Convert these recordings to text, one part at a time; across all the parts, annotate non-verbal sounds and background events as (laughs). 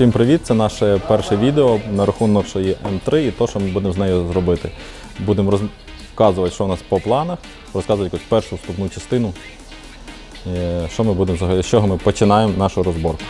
Всім привіт! Це наше перше відео на рахунок нашої М3 і то, що ми будемо з нею зробити. Будемо розказувати, що у нас по планах, розказувати якусь першу вступну частину. Е, Що ми будемо з чого ми починаємо нашу розборку.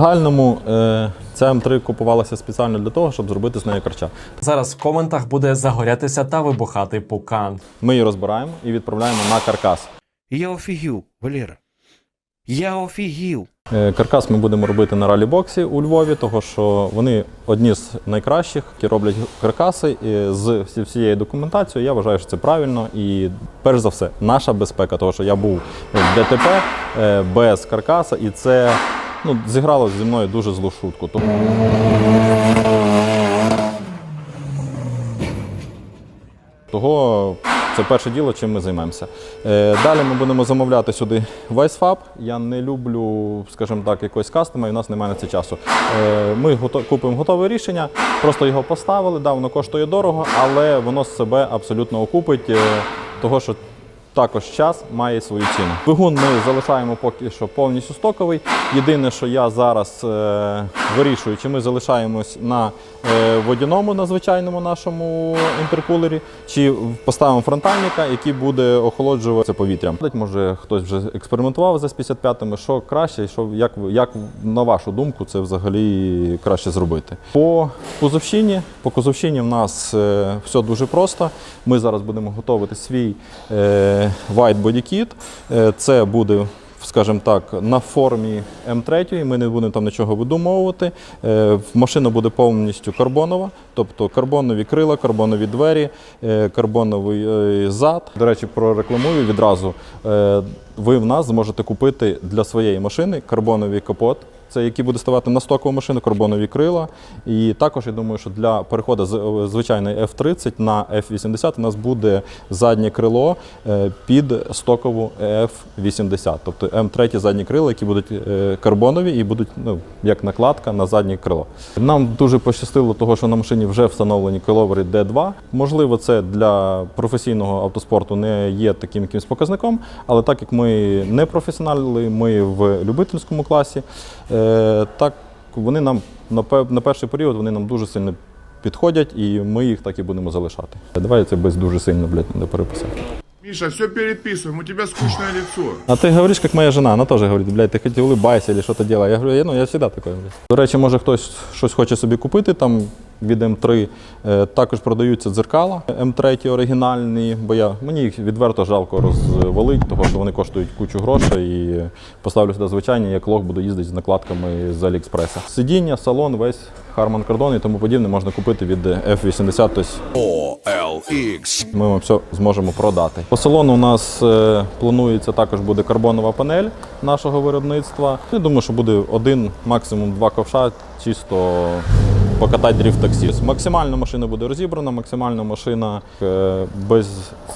Загальному е, ця М3 купувалася спеціально для того, щоб зробити з нею карча. Зараз в коментах буде загорятися та вибухати пукан. Ми її розбираємо і відправляємо на каркас. Я офігів, Валера. Я офігів. Е, Каркас ми будемо робити на ралібоксі у Львові, тому що вони одні з найкращих, які роблять каркаси і з всією документацією. Я вважаю, що це правильно. І перш за все, наша безпека, тому що я був в ДТП е, без каркаса, і це ну, зіграло зі мною дуже злу шутку. Тому Того це перше діло, чим ми займемося. Е, далі ми будемо замовляти сюди весь. Я не люблю, скажімо так, якогось кастома, і в нас немає на це часу. Е, ми купимо готове рішення, просто його поставили, да, воно коштує дорого, але воно себе абсолютно окупить, е, того що також час має свою ціну. Двигун ми залишаємо поки що повністю стоковий. Єдине, що я зараз е, вирішую, чи ми залишаємось на е, водяному, на звичайному нашому інтеркулері, чи поставимо фронтальника, який буде охолоджуватися повітрям. Може, хтось вже експериментував за 55-ми, що краще, що як, як на вашу думку це взагалі краще зробити. По кузовщині, по кузовщині в нас е, все дуже просто. Ми зараз будемо готувати свій е, White Body Kit. Е, Це буде, скажімо так, на формі М3. Ми не будемо там нічого видумовувати. Е, Машина буде повністю карбонова, тобто карбонові крила, карбонові двері, е, карбоновий зад. До речі, прорекламую відразу. Ви в нас зможете купити для своєї машини карбоновий капот. Це який буде ставати на стокову машину, карбонові крила. І також я думаю, що для переходу з е, звичайної F30 на F80 у нас буде заднє крило е, під стокову F80. Тобто М3 задні крила, які будуть е, карбонові і будуть ну, як накладка на заднє крило. Нам дуже пощастило, того, що на машині вже встановлені криловери D2. Можливо, це для професійного автоспорту не є таким якимось показником, але так як ми не професіонали, ми в любительському класі, так вони нам на пе- на перший період вони нам дуже сильно підходять, і ми їх так і будемо залишати. Давай це без дуже сильно, блядь, не переписати. Миша, все переписываем, у тебя скучное лицо. А ты говоришь, как моя жена, она тоже говорит, блядь, ти хоч улыбайся или що-то делай. Я говорю, я, ну, я всегда такой. Блядь. До речі, може хтось щось хоче собі купити там від М3. Е, також продаються дзеркала М3 оригінальні, бо я, мені їх відверто жалко розвалить, тому що вони коштують кучу грошей і поставлю сюди звичайні, як лох буду їздити з накладками з Аліекспреса. Сидіння, салон, весь Harman Kardon і тому подібне можна купити від F80, тобто OLX. ми вам все зможемо продати. По салону у нас е, планується також буде карбонова панель нашого виробництва. Я думаю, що буде один, максимум два ковша, чисто покатати дріфт таксі. Максимально машина буде розібрана, максимально машина е, без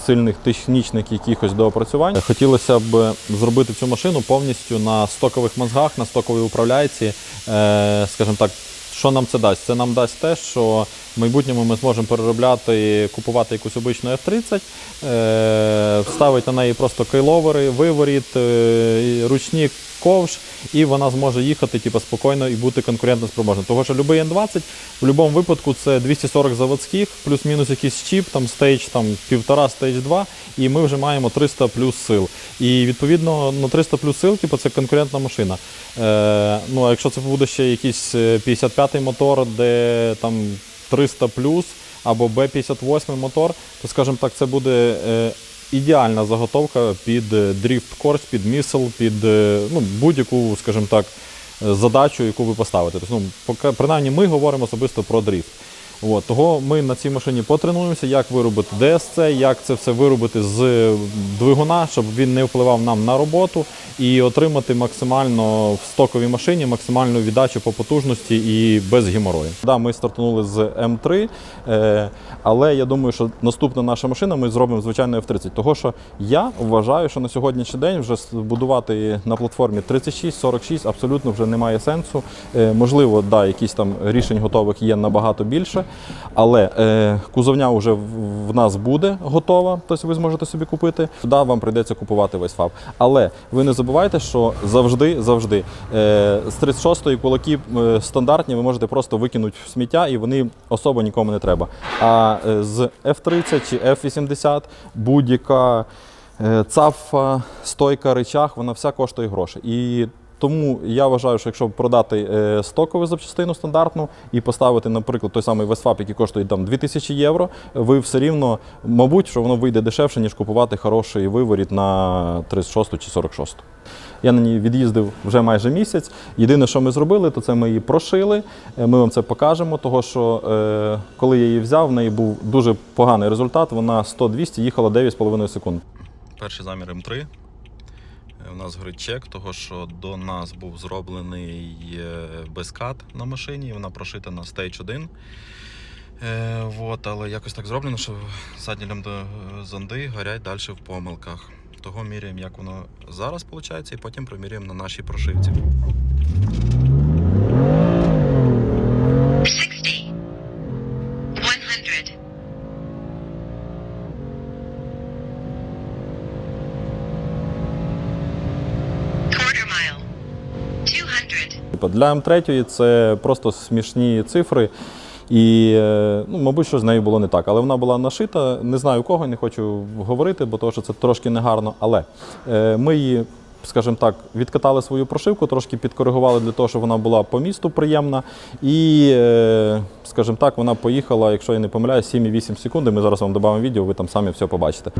сильних технічних якихось доопрацювань. Хотілося б зробити цю машину повністю на стокових мозгах, на стоковій управляйці, е, скажімо так. Що нам це дасть? Це нам дасть те, що в майбутньому ми зможемо переробляти, купувати якусь обичну F30, е, вставити на неї просто кейловери, виворіт, е, ручні ковш, і вона зможе їхати типу, спокійно і бути конкурентно спроможною. Тому що будь-який N20 в будь-якому випадку це 240 заводських, плюс-мінус якийсь чіп, там стейдж там, півтора, стейдж 2, і ми вже маємо 300 плюс сил. І відповідно на 300 плюс сил, типу, це конкурентна машина. Е, ну, а якщо це буде ще якийсь е, 55-й мотор, де там 300 плюс або Б58 мотор, то скажімо так, це буде е, ідеальна заготовка під е, дріфт корс, під місел, під е, ну, будь-яку, скажімо так, задачу, яку ви поставите. Тобто, ну, принаймні ми говоримо особисто про дріфт. От, того ми на цій машині потренуємося, як виробити DSC, як це все виробити з двигуна, щоб він не впливав нам на роботу і отримати максимально в стоковій машині максимальну віддачу по потужності і без геморою. Да, ми стартанули з М3, е, але я думаю, що наступна наша машина ми зробимо звичайно F30. Того що я вважаю, що на сьогоднішній день вже будувати на платформі 36-46 абсолютно вже немає сенсу. Е, можливо, да, якісь там рішень готових є набагато більше, але е, кузовня вже в, нас буде готова, тобто ви зможете собі купити. Да, вам прийдеться купувати весь фаб. Але ви не забувайте, що завжди, завжди е, з 36-ї кулаки е, стандартні ви можете просто викинути в сміття і вони особо нікому не треба. А е, з F30 чи F80 будь-яка е, цафа, стойка, речах, вона вся коштує гроші. І тому я вважаю, що якщо продати е, стокову запчастину стандартну і поставити, наприклад, той самий Весфап, який коштує там 2000 євро, ви все рівно, мабуть, що воно вийде дешевше, ніж купувати хороший виворіт на 36 чи 46. Я на ній від'їздив вже майже місяць. Єдине, що ми зробили, то це ми її прошили. Е, Ми вам це покажемо, того що е, коли я її взяв, в неї був дуже поганий результат. Вона 100-200 їхала 9,5 секунд. Перший замір М3. Е, У нас горить чек, того що до нас був зроблений е, безкат на машині, вона прошита на Stage 1. Е, вот, але якось так зроблено, що задні до зонди горять далі в помилках. Того міряємо, як воно зараз виходить, і потім приміряємо на нашій прошивці. 200. Для М3 це просто смішні цифри. І, е, ну, мабуть, що з нею було не так. Але вона була нашита, не знаю кого, не хочу говорити, бо того, що це трошки негарно. Але е, ми її, скажімо так, відкатали свою прошивку, трошки підкоригували для того, щоб вона була по місту приємна. І, е, скажімо так, вона поїхала, якщо я не помиляюсь, 7,8 секунди. Ми зараз вам додамо відео, ви там самі все побачите.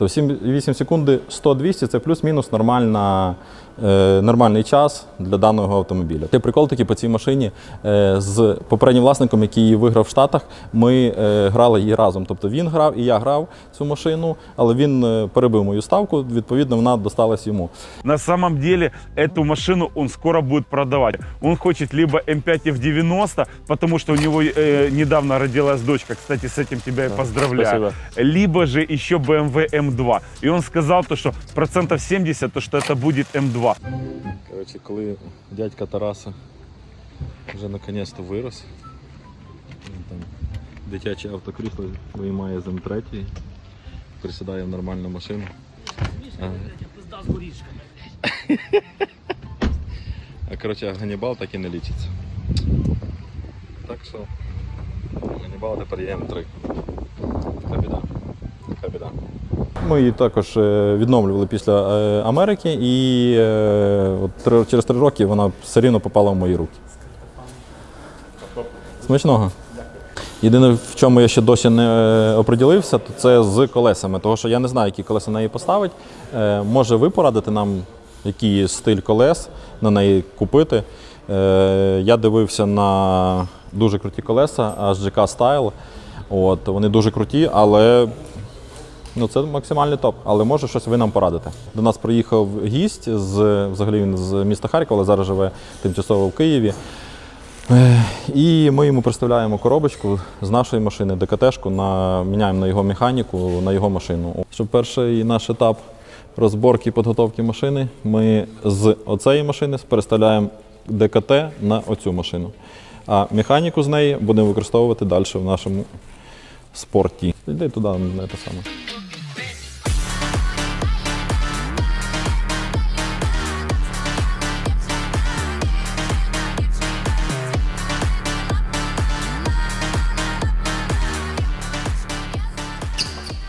То 7,8 секунди 100-200 це плюс-мінус нормальна, е, нормальний час для даного автомобіля. Ти прикол такий по цій машині е, з попереднім власником, який її виграв в Штатах, ми е, грали її разом. Тобто він грав і я грав цю машину, але він е, перебив мою ставку, відповідно, вона досталась йому. На самом деле эту машину он скоро будет продавать. Он хочет либо М5 F90, потому что у него э, недавно родилась дочка, кстати, с этим тебя и поздравляю. спасибо. Либо же еще BMW M2. И он сказал, то, что процентов 70, то, что это будет M2. Коротше, коли дядька Тараса вже наконець-то вирос, він там дитяче автокрісло виймає з М3, присідає в нормальну машину. А, а коротше, Ганнібал так і не лічиться. Так що Ганнібал тепер є М3. Така біда. Така біда. Ми її також е, відновлювали після е, Америки, і е, от через три роки вона все рівно попала в мої руки. Смачного. Єдине, в чому я ще досі не оприділився, то це з колесами. Тому що я не знаю, які колеса на неї поставити. Е, Може, ви порадите нам, який стиль колес на неї купити. Я дивився на дуже круті колеса, HGK Style. От, вони дуже круті, але Ну, це максимальний топ, але може щось ви нам порадите. До нас приїхав гість з взагалі він з міста Харкова, але зараз живе тимчасово в Києві. І ми йому представляємо коробочку з нашої машини, ДКТ-шку, на, міняємо на його механіку, на його машину. Щоб перший наш етап розборки і підготовки машини, ми з оцеї машини переставляємо ДКТ на оцю машину. А механіку з неї будемо використовувати далі в нашому спорті. Йди туди, на те саме.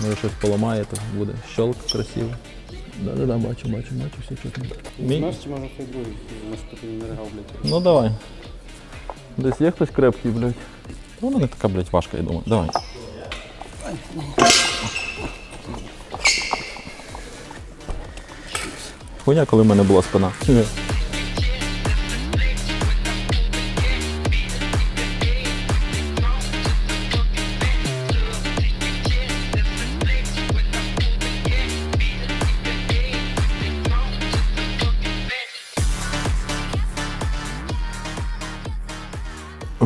Може щось поламаєте, буде щелк красивий. Да-да-да, бачу, бачу, бачу, все чутно. Мій? Знаєш, чи може хай другий, може хто не ригав, блядь. Ну давай. Десь є хтось крепкий, блядь. Вона не така, блядь, важка, я думаю. Давай. Хуйня, коли в мене була спина.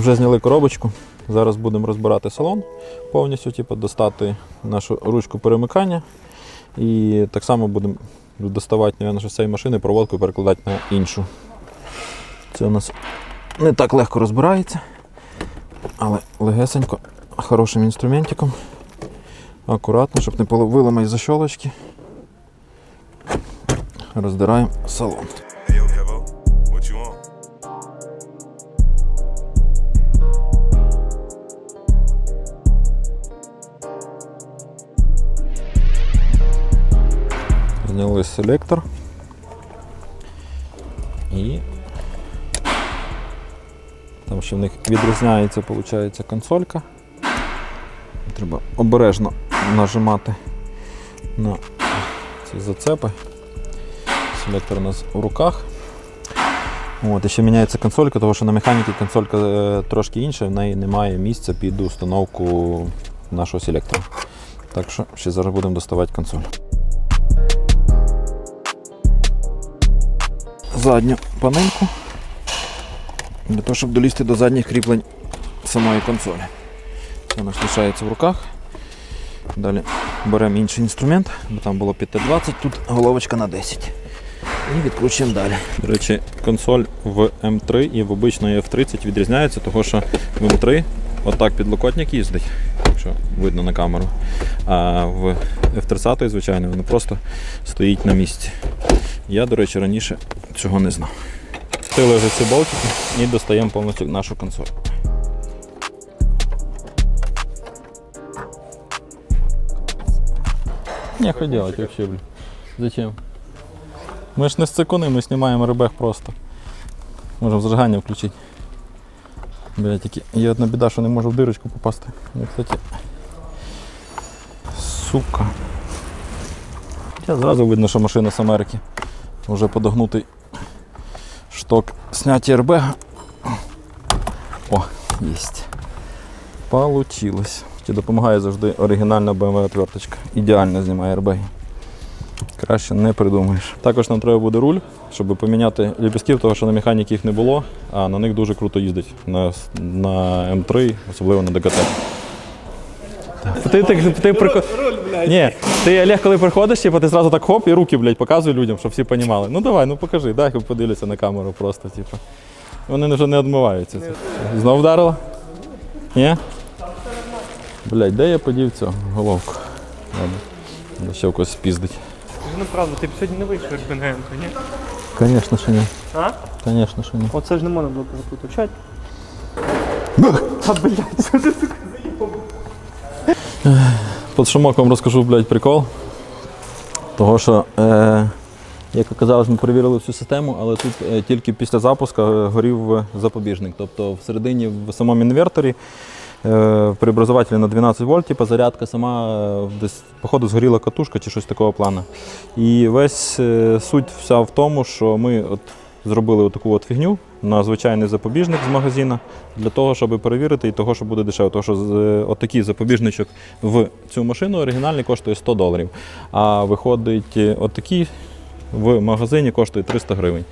Вже зняли коробочку. Зараз будемо розбирати салон повністю, типу, достати нашу ручку перемикання. І так само будемо доставати наверное, з цієї машини проводку і перекладати на іншу. Це у нас не так легко розбирається, але легесенько, хорошим інструментиком. Акуратно, щоб не виламати защолочки. Роздираємо салон. Зняли селектор. І там ще в них відрізняється, виходить, консолька. Треба обережно нажимати на ці зацепи. Селектор у нас в руках. От, і ще міняється консолька, тому що на механіки консолька е, трошки інша, в неї немає місця під установку нашого селектора. Так що ще зараз будемо доставати консоль. Задню панельку для того, щоб долізти до задніх кріплень самої консолі. У лишається в руках. Далі беремо інший інструмент, бо там було 5Т20, тут головочка на 10. І відкручуємо далі. До речі, консоль в М3 і в обичної F30 відрізняється, тому що в М3 отак підлокотник їздить, якщо видно на камеру. А в F30, звичайно, воно просто стоїть на місці. Я, до речі, раніше цього не знав. Втили вже ці болтики і достаємо повністю нашу консоль. Нехуй делать вообще, блин. Зачем? Мы ж не з цикуни, ми знімаємо ребех просто. Можемо зажигання включити. Блять, тільки є одна біда, що не можу в дирочку попасти. Я, кстати. Сука. Хоча зразу видно, що машина з Америки. Вже подогнутий шток зняття РБГ. О, єсть. Получилось. Чи допомагає завжди оригінальна BMW отверточка. Ідеально знімає РБГ. Краще не придумаєш. Також нам треба буде руль, щоб поміняти ліпістків, тому що на механіки їх не було, а на них дуже круто їздить. На, на М3, особливо на ДКТ. Ти, ти, ти, прикол... Ні, ти Олег, коли приходиш, типу, ти зразу так хоп і руки, блядь, показуй людям, щоб всі розуміли. Ну давай, ну покажи, дай подивляться на камеру просто, типу. Вони вже не відмиваються. Знов вдарила? Ні? Блядь, де я подів цю головку? Ладно. Ще когось спіздить. Ну правда, ти б сьогодні не вийшов як Бенгенко, ні? Звісно, що ні. А? Звісно, що ні. Оце ж не можна було переплутати. Та блядь, що ти сука? Під шумок вам розкажу, блядь, прикол. Того, що, е, як оказалось, ми перевірили всю систему, але тут е, тільки після запуску е, горів запобіжник. Тобто всередині в самому інверторі е, преобразователі на 12 вольт, типу, зарядка сама е, десь, походу, згоріла катушка чи щось такого плану. І весь е, суть вся в тому, що ми от зробили таку от фігню на звичайний запобіжник з магазина для того, щоб перевірити і того, що буде дешево. Тому що е, отакий запобіжничок в цю машину оригінальний коштує 100 доларів. А виходить, е, отакий в магазині коштує 300 гривень.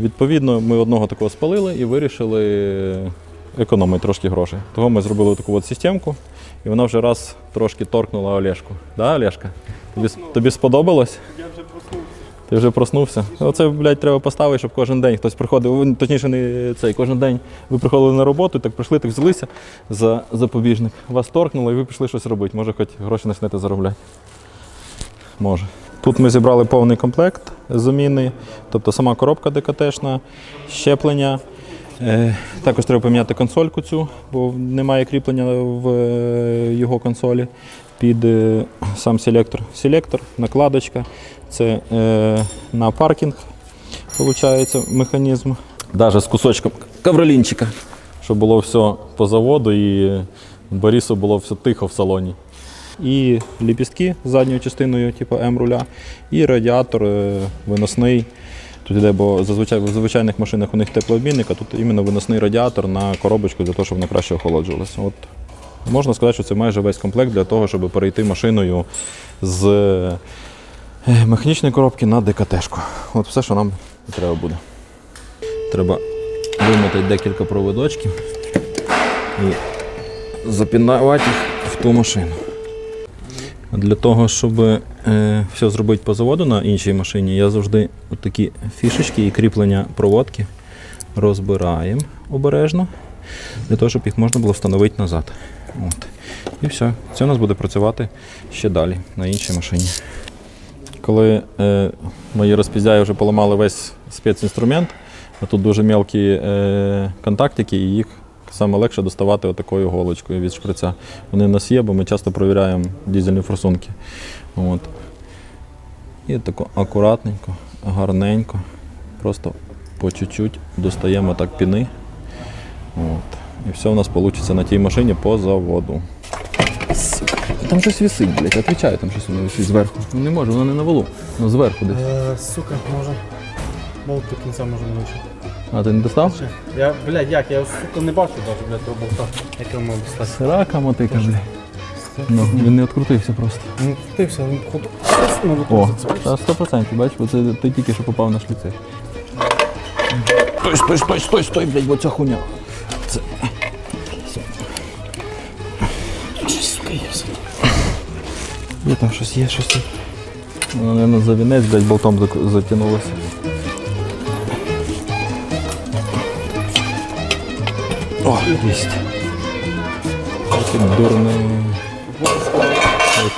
Відповідно, ми одного такого спалили і вирішили економити трошки грошей. Того ми зробили таку от системку, і вона вже раз трошки торкнула Олешку. Да, Олешка? Тобі, тобі сподобалось? Я вже. Ти вже проснувся. Оце, блядь, треба поставити, щоб кожен день хтось приходив. Точніше, не цей, кожен день ви приходили на роботу, так прийшли, так взялися за запобіжник. Вас торкнуло і ви пішли щось робити. Може, хоч гроші почнете заробляти. Може. Тут ми зібрали повний комплект заміни, тобто сама коробка ДКТшна, щеплення. Е, також треба поміняти консольку цю, бо немає кріплення в е, його консолі під е, сам селектор. Селектор, накладочка. Це е, на паркінг виходить, механізм. Навіть з кусочком ковролінчика, щоб було все по заводу і Борису було все тихо в салоні. і ліпістки з задньою частиною, типу М-руля, і радіатор е, виносний. Тут іде, бо зазвичай в звичайних машинах у них теплообмінник, а тут іменно виносний радіатор на коробочку для того, щоб воно краще охолоджувалося. От можна сказати, що це майже весь комплект для того, щоб перейти машиною з механічної коробки на ДКТ-шку. От все, що нам треба буде. Треба вимотати декілька проводочків і запінувати їх в ту машину. Для того, щоб е, все зробити по заводу на іншій машині, я завжди такі фішечки і кріплення проводки розбираємо обережно, для того, щоб їх можна було встановити назад. От. І все. Це у нас буде працювати ще далі на іншій машині. Коли е, мої розпіздяї вже поламали весь спецінструмент, а тут дуже мелкі е, контактики, і їх саме легше доставати отакою голочкою від шприця. Вони в нас є, бо ми часто перевіряємо дізельні форсунки. От. І тако акуратненько, гарненько, просто по чуть-чуть достаємо так піни. От. І все у нас вийде на тій машині по заводу. Там щось висить, блядь, отвечаю, там щось воно висить зверху. Ну не може, воно не на валу, воно зверху десь. Е, сука, може. Болт до кінця може не. А ти не достав? Я, блядь, як? Я сука не бачу навіть, блядь, того болта. Як можу достати? Срака мотика, блядь. Ну, він не відкрутився просто. Ну, ти все, він походу. Ну, О, та 100%, бачиш, бо це ти тільки що попав на шліци. Стой, стой, стой, стой, стой, блядь, бо ця хуйня. Це... Є там щось, є щось. Воно, наверное, за вінець, блядь, болтом зак- затягнулося. О, єсть. Яке дурне.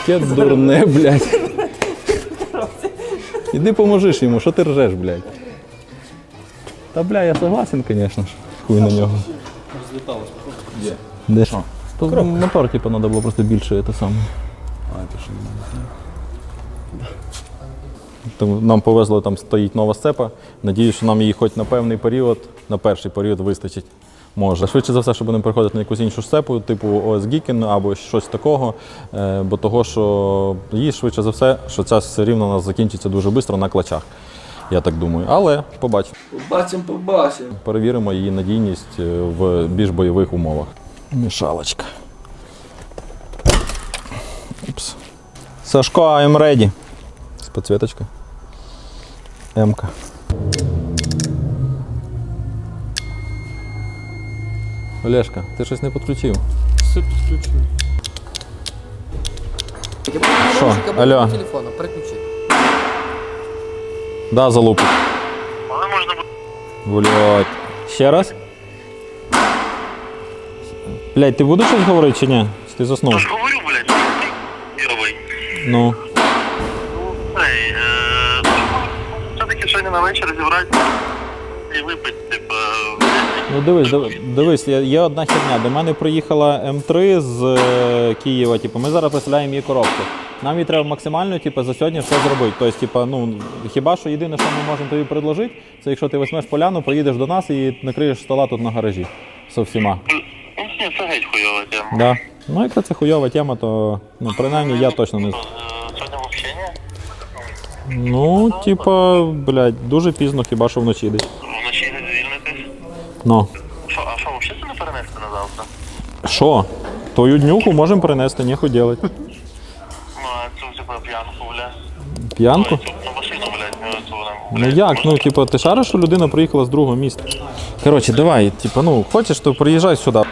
Яке дурне, блядь. Іди поможеш йому, що ти ржеш, блядь. Та бля, я согласен, конечно ж. Хуй на нього. Де? Де що? Мотор, типу, треба було просто більше це саме. Тому нам повезло, там стоїть нова сцепа. Надіюсь, що нам її хоч на певний період, на перший період вистачить. Може. Швидше за все, що будемо переходити на якусь іншу сцепу, типу ОС Гікен або щось такого. Е, бо того, що її швидше за все, що ця все рівно у нас закінчиться дуже швидко на клачах. Я так думаю. Але побачимо. Побачимо, побачимо. Перевіримо її надійність е, в більш бойових умовах. Мішалочка. Упс. Сашко, I'm ready. З підсвіточкою. М-ка. Олешка, ти щось не підключив. Все підключено. Що? Алло. телефона, переключи. Да, залупить. Блять. Ще раз? Блять, ти будеш щось говорити чи ні? Чи ти заснув? Ну. Ей, е, все-таки сьогодні на вечір зібрати і випити, типу, Ну дивись, див- дивись, є, є одна херня. До мене приїхала М3 з е, Києва. Типу, ми зараз представляємо її коробку. Нам її треба максимально типу, за сьогодні все зробити. Тобто, типу, ну, хіба що єдине, що ми можемо тобі предложити, це якщо ти візьмеш поляну, приїдеш до нас і накриєш стола тут на гаражі. Со всіма. ну, ні, це геть хуйова тема. Да. Ну, якщо це хуйова тема, то ну, принаймні я точно не. Ну, типа, блядь, дуже пізно, хіба що вночі десь. Вночі не звільнитись. Ну. Що, а що, взагалі це не перенести на завтра? Що? Твою днюху можемо перенести, нехуй делать. Ну, а цю, типу, п'янку, блядь. П'янку? Ну, машину, блядь, ну, Ну як? Ну, типу, ти шариш, що людина приїхала з другого міста. Коротше, давай, типу, ну, хочеш, то приїжджай сюди.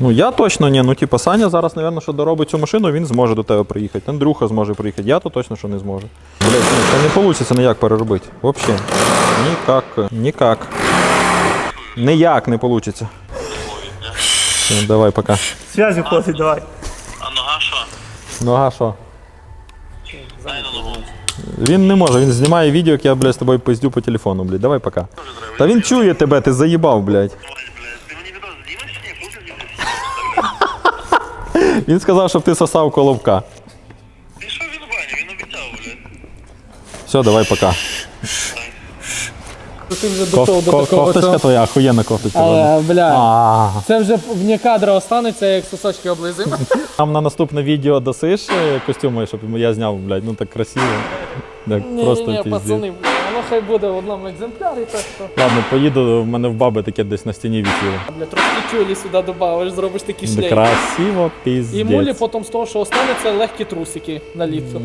Ну я точно ні. Ну, типу, Саня зараз, напевно, що доробить цю машину, він зможе до тебе приїхати. Андрюха зможе приїхати. Я то точно що не зможу. Блять, ну, це не вийде ніяк переробити. Взагалі. Ніяк. Ніяк. Ніяк не вийде. Все, давай, пока. Связі хлопці, давай. А нога що? Ну а що? Він не може, він знімає відео, як я, блядь, з тобою пиздю по телефону, блядь. Давай пока. Та він чує тебе, ти заїбав, блядь. Ой, блядь, ти мені відео знімеш чи ні? Фото знімеш? Він сказав, щоб ти сосав колобка. Пішов він в баню, він обіцяв, блядь. Все, давай пока. Ти вже Коф- дійшов до ко- такого, кофточка що... твоя, охуєнна кофточка. Але, бля, А, це вже вне кадра останеться, як сосочки облизимо. (laughs) Нам на наступне відео досиш е, костюми, щоб я зняв, блядь, ну так красиво. Так, просто ні, ні, піздець. пацани, бля, хай буде в одному екземплярі, так що. Ладно, поїду, в мене в баби таке десь на стіні висіло. Бля, трошки тюлі сюди додавиш, зробиш такі шляхи. Красиво, піздець. І мулі потім з того, що останеться, легкі трусики на літо.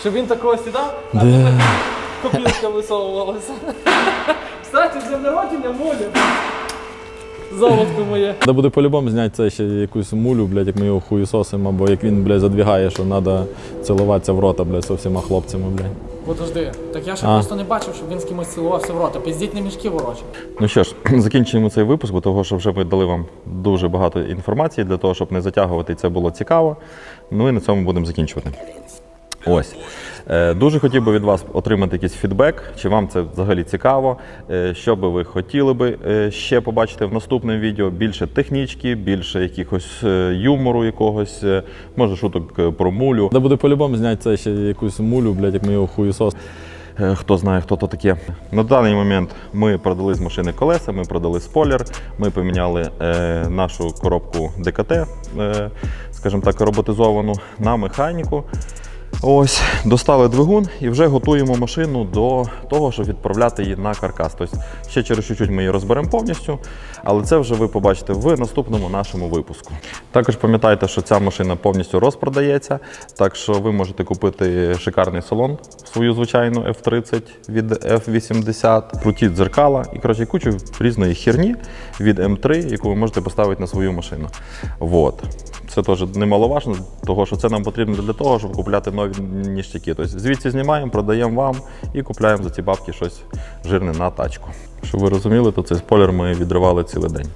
Щоб він такого сідав, а тут так копілка висовувалася. (laughs) Кстати, з днем народження мулі. Золотко моє. Треба буде по-любому зняти це ще якусь мулю, блядь, як ми його хуєсосимо, або як він, блядь, задвігає, що треба цілуватися в рота, блядь, з всіма хлопцями, блядь. Подожди, так я ще А. просто не бачив, щоб він з кимось цілувався в рота. Пиздіть не мішки ворочі. Ну що ж, (clears throat) закінчуємо цей випуск, бо того, що вже ми дали вам дуже багато інформації для того, щоб не затягувати, і це було цікаво. Ну і на цьому будемо закінчувати. Ось. Е, Дуже хотів би від вас отримати якийсь фідбек, чи вам це взагалі цікаво, е, що би ви хотіли би е, ще побачити в наступному відео. Більше технічки, більше якихось юмору якогось, може шуток про мулю. Треба буде по-любому зняти це ще якусь мулю, блядь, як ми його хуєсос. Хто знає, хто то таке. На даний момент ми продали з машини колеса, ми продали спойлер, ми поміняли е, нашу коробку ДКТ, е, скажімо так, роботизовану на механіку. Ось, достали двигун і вже готуємо машину до того, щоб відправляти її на каркас. Тобто ще через чуть-чуть ми її розберемо повністю, але це вже ви побачите в наступному нашому випуску. Також пам'ятайте, що ця машина повністю розпродається, так що ви можете купити шикарний салон, свою звичайну F30 від F80, круті дзеркала і коротше, кучу різної херні від М3, яку ви можете поставити на свою машину. Вот. Це теж немаловажно, тому що це нам потрібно для того, щоб купляти нові ніштяки. Тобто звідси знімаємо, продаємо вам і купляємо за ці бабки щось жирне на тачку. Щоб ви розуміли, то цей спойлер ми відривали цілий день.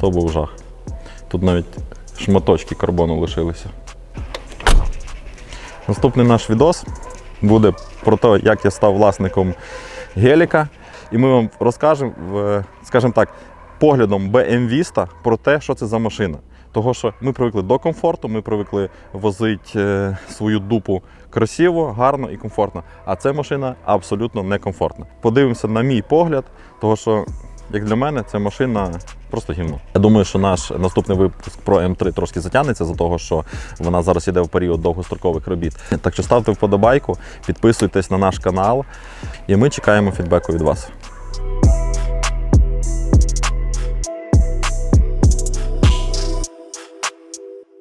То був жах. Тут навіть шматочки карбону лишилися. Наступний наш відос буде про те, як я став власником геліка. І ми вам розкажемо, скажімо так, поглядом BMW про те, що це за машина. Того, що ми привикли до комфорту, ми привикли возити е, свою дупу красиво, гарно і комфортно. А ця машина абсолютно некомфортна. Подивимося на мій погляд, того що, як для мене, ця машина просто гімно. Я думаю, що наш наступний випуск про М3 трошки затягнеться за того, що вона зараз іде в період довгострокових робіт. Так що ставте вподобайку, підписуйтесь на наш канал, і ми чекаємо фідбеку від вас.